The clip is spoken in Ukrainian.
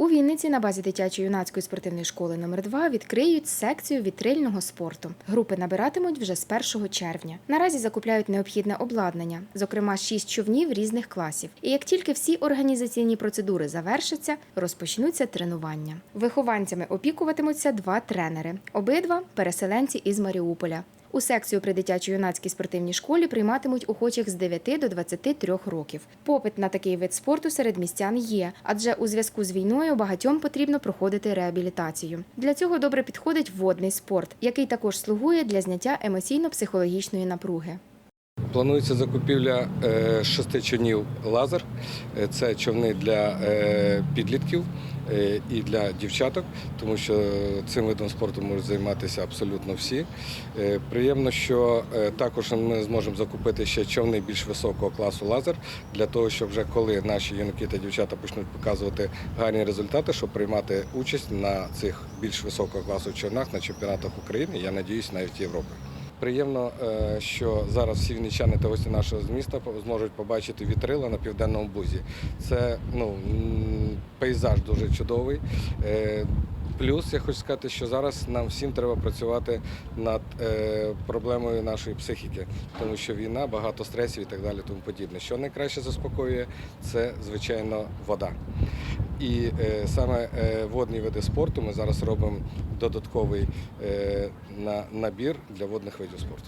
У Вінниці на базі дитячо-юнацької спортивної школи номер 2 відкриють секцію вітрильного спорту. Групи набиратимуть вже з 1 червня. Наразі закупляють необхідне обладнання, зокрема шість човнів різних класів. І як тільки всі організаційні процедури завершаться, розпочнуться тренування. Вихованцями опікуватимуться два тренери, обидва переселенці із Маріуполя. У секцію при дитячо-юнацькій спортивній школі прийматимуть охочих з 9 до 23 років. Попит на такий вид спорту серед містян є, адже у зв'язку з війною багатьом потрібно проходити реабілітацію. Для цього добре підходить водний спорт, який також слугує для зняття емоційно-психологічної напруги. Планується закупівля е, шести човнів лазер. Е, Це човни для е, підлітків і для дівчаток, тому що цим видом спорту можуть займатися абсолютно всі. Приємно, що також ми зможемо закупити ще човни більш високого класу лазер для того, щоб вже коли наші юнаки та дівчата почнуть показувати гарні результати, щоб приймати участь на цих більш високого класу човнах на чемпіонатах України. Я надіюсь, навіть Європи. Приємно, е, що зараз всі вінничани та гості нашого міста зможуть побачити вітрила на південному бузі. Це ну, пейзаж дуже чудовий. Е, Плюс я хочу сказати, що зараз нам всім треба працювати над е, проблемою нашої психіки, тому що війна, багато стресів і так далі, тому подібне. Що найкраще заспокоює, це звичайно вода. І е, саме е, водні види спорту ми зараз робимо додатковий е, на, набір для водних видів спорту.